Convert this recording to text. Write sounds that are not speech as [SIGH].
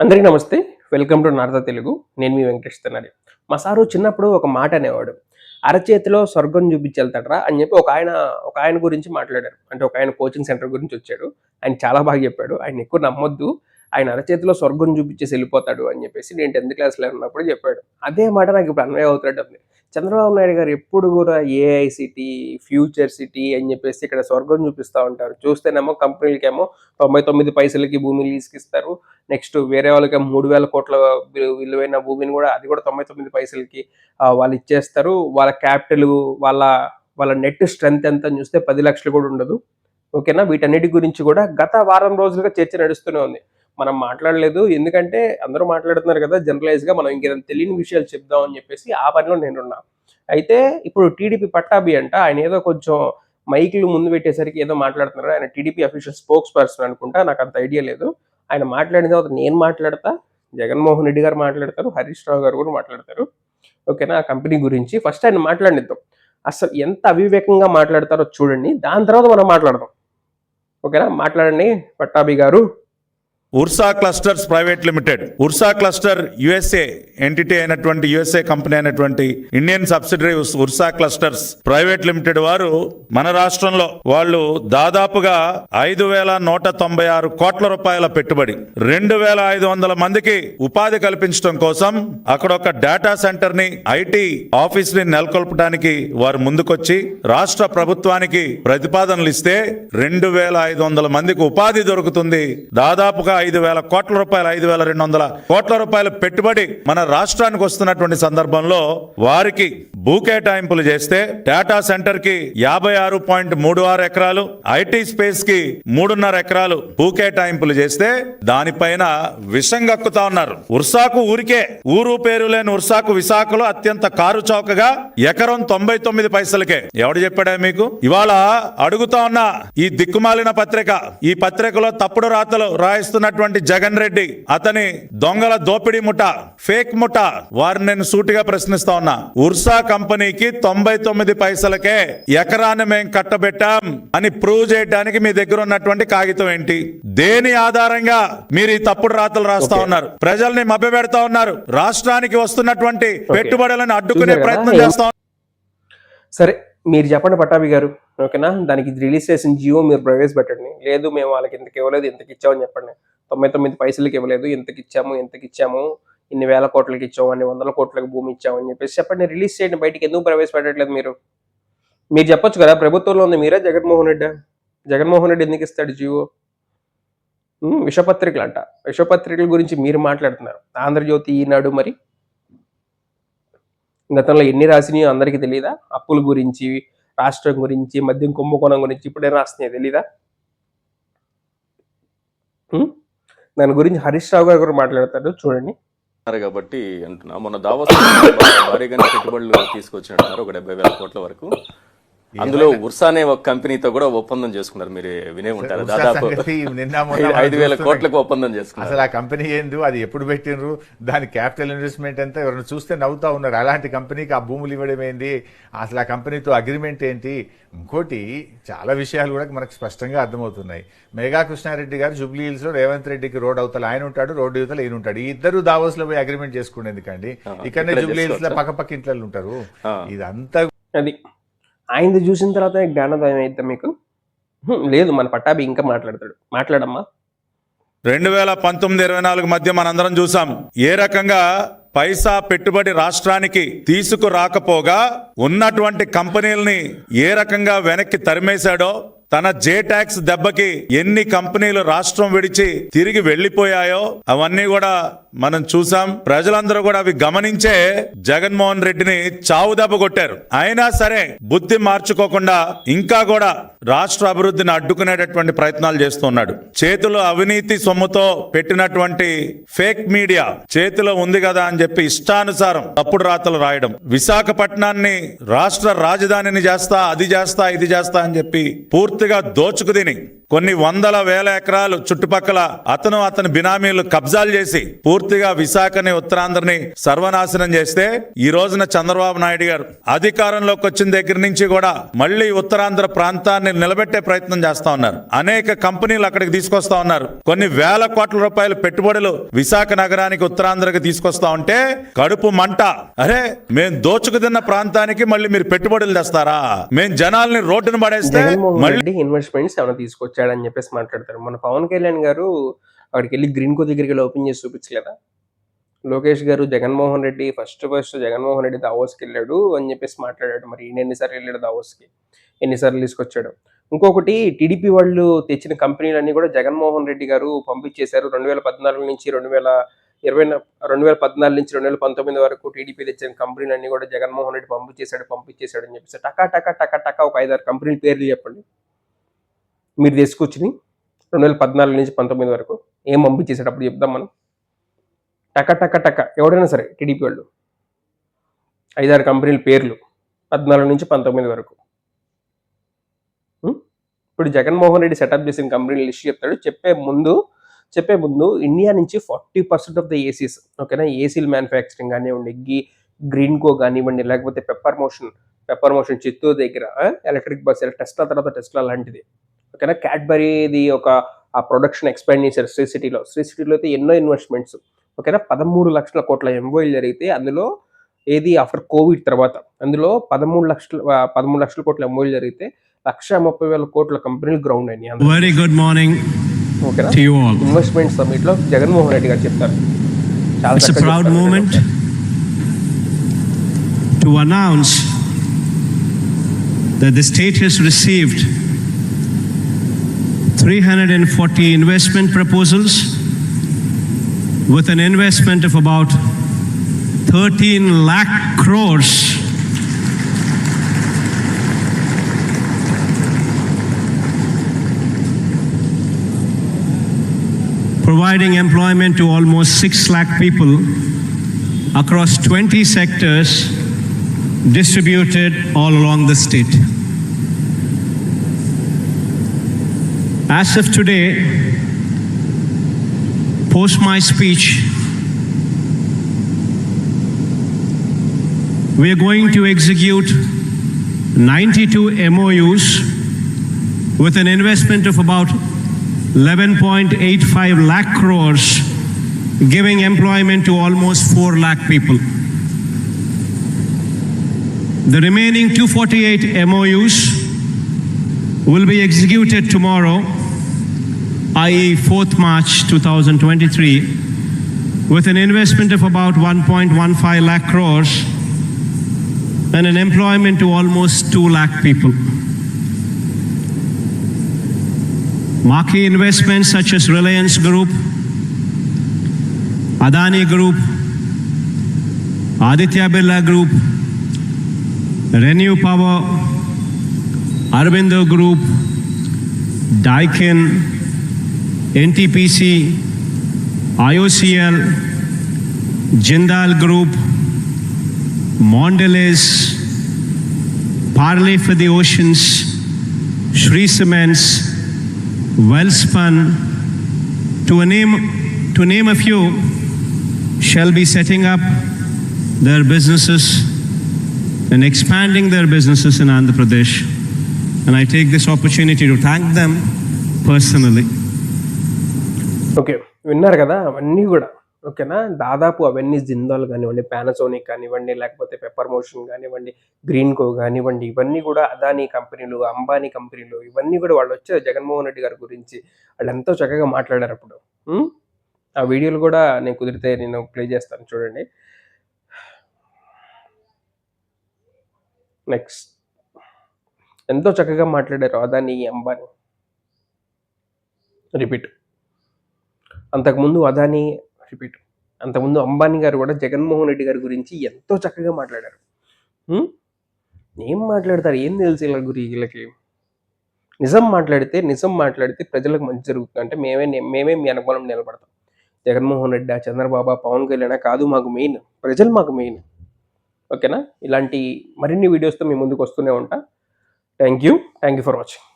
అందరికీ నమస్తే. Welcome to north Telugu. నేను మీ వెంకటేష్ తిన్నారి మా సారు చిన్నప్పుడు ఒక మాట అనేవాడు. అరచేతిలో స్వర్గం చూపించెళ్తాడరా అని చెప్పి ఒక ఆయన ఒక ఆయన గురించి మాట్లాడారు. అంటే ఒక ఆయన కోచింగ్ సెంటర్ గురించి వచ్చాడు. ఆయన చాలా బాగా చెప్పాడు. ఆయన ఎక్కువ నమ్మొద్దు. ఆయన అరచేతిలో స్వర్గం చూపించేసి వెళ్ళిపోతాడు అని చెప్పేసి నేను టెన్త్ క్లాస్లో ఉన్నప్పుడు చెప్పాడు. అదే మాట నాకు ఇప్పుడు అన్వయం అవుతాడు చంద్రబాబు నాయుడు గారు ఎప్పుడు కూడా ఏఐ సిటీ ఫ్యూచర్ సిటీ అని చెప్పేసి ఇక్కడ స్వర్గం చూపిస్తూ ఉంటారు. చూస్తేనేమో కంపెనీలకేమో తొంభై తొమ్మిది పైసలకి భూమిని లీజుకిస్తారు. నెక్స్ట్ వేరే వాళ్ళకి మూడు వేల కోట్ల విలువైన భూమిని కూడా అది కూడా తొంభై తొమ్మిది పైసలకి వాళ్ళు ఇచ్చేస్తారు. వాళ్ళ క్యాపిటల్ వాళ్ళ వాళ్ళ నెట్ స్ట్రెంత్ ఎంత అని చూస్తే పది లక్షలు కూడా ఉండదు. ఓకేనా? వీటన్నిటి గురించి కూడా గత వారం రోజులుగా చర్చ నడుస్తూనే ఉంది. మనం మాట్లాడలేదు. ఎందుకంటే అందరూ మాట్లాడుతున్నారు కదా జనరలైజ్గా మనం ఇంకేదైనా తెలియని విషయాలు చెప్దాం అని చెప్పేసి ఆ పనిలో నేనున్నా. అయితే ఇప్పుడు టీడీపీ పట్టాభి అంట ఆయన ఏదో కొంచెం మైక్లు ముందు పెట్టేసరికి ఏదో మాట్లాడుతున్నారు. ఆయన టీడీపీ అఫీషియల్ స్పోక్స్ పర్సన్ అనుకుంటా నాకు అంత ఐడియా లేదు. ఆయన మాట్లాడిన తర్వాత నేను మాట్లాడతా జగన్మోహన్ రెడ్డి గారు మాట్లాడతారు హరీష్ రావు గారు కూడా మాట్లాడతారు. ఓకేనా? ఆ కంపెనీ గురించి ఫస్ట్ ఆయన మాట్లాడిద్దాం అసలు ఎంత అవివేకంగా మాట్లాడతారో చూడండి. దాని తర్వాత మనం మాట్లాడదాం. ఓకేనా? మాట్లాడండి Pattabhi garu. Ursa clusters private limited. Ursa cluster USA entity అయినటువంటి యుఎస్ఏ కంపెనీ అయినటువంటి Indian subsidiary Ursa clusters private limited వారు మన రాష్ట్రంలో వాళ్ళు దాదాపుగా ఐదు వేల నూట తొంభై ఆరు కోట్ల రూపాయల పెట్టుబడి రెండు వేల ఐదు వందల మందికి ఉపాధి కల్పించడం కోసం అక్కడ ఒక డేటా సెంటర్ని ఐటీ ఆఫీస్ని నెలకొల్పడానికి వారు ముందుకొచ్చి రాష్ట్ర ప్రభుత్వానికి ప్రతిపాదనలు ఇస్తే రెండు వేల ఐదు వందల మందికి ఉపాధి దొరుకుతుంది. దాదాపుగా ఐదు వేల కోట్ల రూపాయలు ఐదు వేల రెండు వందల కోట్ల రూపాయల పెట్టుబడి మన రాష్ట్రానికి వస్తున్నటువంటి సందర్భంలో వారికి భూకేటాయింపులు చేస్తే డేటా సెంటర్కి యాభై ఆరు పాయింట్ మూడు ఆరు ఎకరాలు ఐటీ స్పేస్కి మూడున్నర ఎకరాలు భూకేటాయింపులు చేస్తే దానిపైన విషం గక్కుతా ఉన్నారు. ఉర్సాకు ఊరికే ఊరు పేరు లేని ఉర్సాకు విశాఖలో అత్యంత కారు చౌకగా ఎకరం తొంభై తొమ్మిది పైసలకే. ఎవడు చెప్పాడా మీకు? ఇవాళ అడుగుతా ఉన్న ఈ దిక్కుమాలిన పత్రిక. ఈ పత్రికలో తప్పుడు రాతలు రాయిస్తున్నటువంటి జగన్ రెడ్డి అతని దొంగల దోపిడీ ముఠ ఫేక్ ముఠ వారిని నేను సూటిగా ప్రశ్నిస్తా ఉన్నా. ఉర్సాక కంపెనీకి తొంభై తొమ్మిది పైసలకే ఎకరాన్ని మేము కట్టబెట్టాం అని ప్రూవ్ చేయడానికి మీ దగ్గర ఉన్నటువంటి కాగితం ఏంటి? దేని ఆధారంగా మీరు ఈ తప్పుడు రాతలు రాస్తా. ఉన్నారు? ప్రజల్ని మభ్యపెడతా ఉన్నారు? రాష్ట్రానికి వస్తున్నటువంటి పెట్టుబడులను అడ్డుకునే? ప్రయత్నం చేస్తా సరే మీరు చెప్పండి పట్టాభి గారు. ఓకేనా? దానికి రిలీజ్ చేసిన జియో మీరు ప్రవేశపెట్టండి. లేదు మేము వాళ్ళకి ఇంతకి ఇవ్వలేదు ఇంతకి ఇచ్చామని చెప్పండి. తొంభై తొమ్మిది పైసలకి ఇవ్వలేదు ఇంతకి ఇచ్చాము ఇంతకి ఇచ్చాము. ఇన్ని వేల కోట్లకి ఇచ్చాము అన్ని వందల కోట్లకి భూమి ఇచ్చామని చెప్పేసి చెప్పండి. రిలీజ్ చేయండి. బయటికి ఎందుకు ప్రవేశపెట్టట్లేదు మీరు? మీరు చెప్పొచ్చు కదా ప్రభుత్వంలో ఉంది మీరే జగన్మోహన్ రెడ్డి. జగన్మోహన్ రెడ్డి ఎందుకు ఇస్తాడు జియో విషపత్రికలు అంట విషపత్రికల గురించి మీరు మాట్లాడుతున్నారు. ఆంధ్రజ్యోతి ఈనాడు మరి? గతంలో ఎన్ని రాసినాయో అందరికీ తెలియదా అప్పుల గురించి రాష్ట్రం గురించి మద్యం కుంభకోణం గురించి ఇప్పుడే రాస్తున్నాయి తెలీదా? దాని గురించి హరీష్ రావు గారు కూడా మాట్లాడతాడు చూడండి. ఉన్నారు కాబట్టి అంటున్నా. మొన్న దావోస్ [COUGHS] భారీగానే పెట్టుబడులు తీసుకొచ్చినట్టున్నారు. ఒక డెబ్బై వేల కోట్ల వరకు. అందులో ఉర్సా అనే ఒక కంపెనీతో కూడా ఒప్పందం చేసుకున్నారు. మీరు వినే ఉంటారు. దాదాపు ఐదు వేల. కోట్లకు ఒప్పందం చేసుకున్నారు. అసలు ఆ కంపెనీ ఏందో? అది ఎప్పుడు పెట్టినరు దాని క్యాపిటల్ ఇన్వెస్ట్మెంట్ ఎంత? ఎవరైనా చూస్తే నవ్వుతా ఉన్నారు. అలాంటి కంపెనీకి ఆ భూములు ఇవ్వడం ఏంది? అసలు ఆ కంపెనీతో అగ్రిమెంట్ ఏంటి? ఇంకోటి చాలా విషయాలు కూడా మనకు స్పష్టంగా అర్థమవుతున్నాయి. మేఘా కృష్ణారెడ్డి గారు జూబ్లీ హిల్స్లో రేవంత్ రెడ్డికి రోడ్ అవతల ఆయన ఉంటాడు రోడ్డు యువతల ఈయన ఉంటాడు. ఈ ఇద్దరు దావోస్లో పోయి అగ్రిమెంట్ చేసుకునే ఎందుకండి ఇక్కడనే ఇక్కడే జూబ్లీ హిల్స్లో చేసుకోవచ్చా? పక్క పక్క ఇంట్లో ఉంటారు. ఇదంతా అది ఆయనది చూసిన తర్వాత జ్ఞానోదయం అయితే మీకు? లేదు మన పట్టాభి ఇంకా మాట్లాడతాడు. మాట్లాడమ్మా. రెండు వేల పంతొమ్మిది ఇరవై నాలుగు మధ్య మనందరం చూసాం ఏ రకంగా పైసా పెట్టుబడి రాష్ట్రానికి తీసుకురాకపోగా ఉన్నటువంటి కంపెనీలని ఏ రకంగా వెనక్కి తరిమేశాడో తన జే ట్యాక్స్ దెబ్బకి ఎన్ని కంపెనీలు రాష్ట్రం విడిచి తిరిగి వెళ్ళిపోయాయో అవన్నీ కూడా మనం చూసాం ప్రజలందరూ కూడా అవి గమనించే జగన్మోహన్ రెడ్డిని చావుదెబ్బ కొట్టారు. అయినా సరే బుద్ధి మార్చుకోకుండా ఇంకా కూడా రాష్ట్ర అభివృద్ధిని అడ్డుకునేటటువంటి ప్రయత్నాలు చేస్తున్నాడు చేతిలో అవినీతి సొమ్ముతో పెట్టినటువంటి ఫేక్ మీడియా చేతిలో ఉంది కదా అని చెప్పి ఇష్టానుసారం తప్పుడు రాతలు రాయడం. విశాఖపట్నాన్ని రాష్ట్ర రాజధానిని చేస్తా అది చేస్తా ఇది చేస్తా అని చెప్పి పూర్తిగా దోచుకు తిని కొన్ని వందల వేల ఎకరాలు చుట్టుపక్కల అతను అతని బినామీలు కబ్జాలు చేసి పూర్తి పూర్తిగా విశాఖని ఉత్తరాంధ్రని సర్వనాశనం చేస్తే ఈ రోజున చంద్రబాబు నాయుడు గారు అధికారంలోకి వచ్చిన దగ్గర నుంచి కూడా మళ్ళీ ఉత్తరాంధ్ర ప్రాంతాన్ని నిలబెట్టే ప్రయత్నం చేస్తా ఉన్నారు. అనేక కంపెనీలు అక్కడికి తీసుకొస్తా ఉన్నారు. కొన్ని వేల కోట్ల రూపాయల పెట్టుబడులు విశాఖ నగరానికి ఉత్తరాంధ్రకి తీసుకొస్తా ఉంటే కడుపు మంట. అరే మేం దోచుకు తిన్న ప్రాంతానికి మళ్ళీ మీరు పెట్టుబడులు తెస్తారా? మేం జనాల్ని రోడ్డున పడేస్తే మళ్ళీ ఇన్వెస్ట్మెంట్స్ ఏమైనా తీసుకొచ్చాడని చెప్పేసి మాట్లాడతారు. మన పవన్ కళ్యాణ్ గారు అక్కడికి వెళ్ళి గ్రీన్ కో దగ్గరికి వెళ్ళి ఓపెన్ చేసి చూపించలేదా? లోకేష్ గారు జగన్మోహన్ రెడ్డి ఫస్ట్ ఫస్ట్ జగన్మోహన్ రెడ్డి దావోస్కి వెళ్ళాడు అని చెప్పేసి మాట్లాడాడు. మరి ఈయన ఎన్నిసార్లు వెళ్ళాడు దావోస్కి ఎన్నిసార్లు తీసుకొచ్చాడు? ఇంకొకటి టీడీపీ వాళ్ళు తెచ్చిన కంపెనీలన్నీ కూడా జగన్మోహన్ రెడ్డి గారు పంపించేశారు. రెండు వేల పద్నాలుగు నుంచి రెండు వేల ఇరవై రెండు వేల పద్నాలుగు నుంచి రెండు వేల పంతొమ్మిది వరకు టీడీపీ తెచ్చిన కంపెనీలన్నీ కూడా జగన్మోహన్ రెడ్డి పంపించేశాడు పంపించేశాడు అని చెప్పేసి టకా టకా టకా టకా ఒక ఐదారు కంపెనీల పేర్లు చెప్పండి. మీరు తీసుకొచ్చినాయి రెండు వేల పద్నాలుగు నుంచి పంతొమ్మిది వరకు? ఏం పంపించేసేటప్పుడు అప్పుడు చెప్దాం మనం. టక టక టక. ఎవడైనా సరే టీడీపీ వాళ్ళు. ఐదారు కంపెనీల పేర్లు. పద్నాలుగు నుంచి పంతొమ్మిది వరకు. ఇప్పుడు జగన్మోహన్ రెడ్డి సెటప్ చేసిన కంపెనీల లిస్ట్ చెప్తాడు. చెప్పే ముందు చెప్పే ముందు ఇండియా నుంచి forty percent of the ACs ఓకేనా? ఏసీల మ్యానుఫ్యాక్చరింగ్ కానివ్వండి గీ గ్రీన్ కో కానివ్వండి లేకపోతే Pepper Motion Pepper Motion Chittoor దగ్గర ఎలక్ట్రిక్ బస్ టెస్లా తర్వాత టెస్లా లాంటిది ఓకేనా? క్యాడ్బరీది ఒక ఆ ప్రొడక్షన్ ఎక్స్పాండ్ చేశారు శ్రీ సిటీలో. శ్రీ సిటీలో అయితే ఎన్నో ఇన్వెస్ట్మెంట్స్ ఓకేనా? పదమూడు లక్షల కోట్ల ఎంఓఎల్ జరిగితే అందులో ఏది ఆఫ్టర్ కోవిడ్ తర్వాత? అందులో పదమూడు లక్షల పదమూడు లక్షల కోట్ల ఎంఓఎల్ జరిగితే లక్ష ముప్పై వేల కోట్ల కంపెనీలు గ్రౌండ్ అయినాయి ఓకేనా? to you all. ఇన్వెస్ట్మెంట్ సమ్మిట్లో జగన్మోహన్ రెడ్డి గారు చెప్తారు. చాలా that the state has received 340 investment proposals with an investment of about 13 lakh crores. providing employment to almost 6 lakh people across 20 sectors distributed all along the state. As of today, post my speech, we are going to execute 92 MOUs with an investment of about 11.85 lakh crores, giving employment to almost 4 lakh people. The remaining 248 MOUs will be executed tomorrow, i.e., 4th March 2023, with an investment of about 1.15 lakh crores and an employment to almost 2 lakh people. Marquee investments such as Reliance Group, Adani Group, Aditya Birla Group, Renew Power, Arvindo Group, Daikin, NTPC, IOCL, Jindal Group, Mondelez, Parley for the Oceans, Shree Cements, Wellspun, to name, to name a few, shall be setting up their businesses and expanding their businesses in Andhra Pradesh. And I take this opportunity to thank them personally. Okay విన్నారు కదా అవన్నీ కూడా. ఓకేనా? దాదాపు అవన్నీ జిందాల్ కానివ్వండి Panasonic కానివ్వండి లేకపోతే పెప్పర్ మోషన్ కానివ్వండి గ్రీన్ కో కానివ్వండి ఇవన్నీ కూడా అదానీ కంపెనీలు అంబానీ కంపెనీలు ఇవన్నీ కూడా వాళ్ళు వచ్చే జగన్మోహన్ రెడ్డి గారి గురించి వాళ్ళు ఎంతో చక్కగా మాట్లాడారు అప్పుడు. ఆ వీడియోలు కూడా నేను కుదిరితే నేను ప్లే చేస్తాను చూడండి. నెక్స్ట్ ఎంతో చక్కగా మాట్లాడారు అదానీ అంబానీ రిపీట్ అంతకుముందు అదానీ రిపీట్. అంతకుముందు అంబానీ గారు కూడా జగన్మోహన్ రెడ్డి గారి గురించి ఎంతో చక్కగా మాట్లాడారు. ఏం మాట్లాడతారు? ఏం తెలుసు వీళ్ళ గురి వీళ్ళకి? నిజం మాట్లాడితే నిజం మాట్లాడితే ప్రజలకు మంచి జరుగుతుంది. అంటే మేమే మేమే మీ అనుకూలం నిలబడతాం. జగన్మోహన్ రెడ్డి చంద్రబాబు పవన్ కళ్యాణ్ కాదు మాకు మెయిన్. ప్రజలు మాకు మెయిన్. ఓకేనా? ఇలాంటి మరిన్ని వీడియోస్తో మీ ముందుకు వస్తూనే ఉంటా. Thank you. Thank you for watching.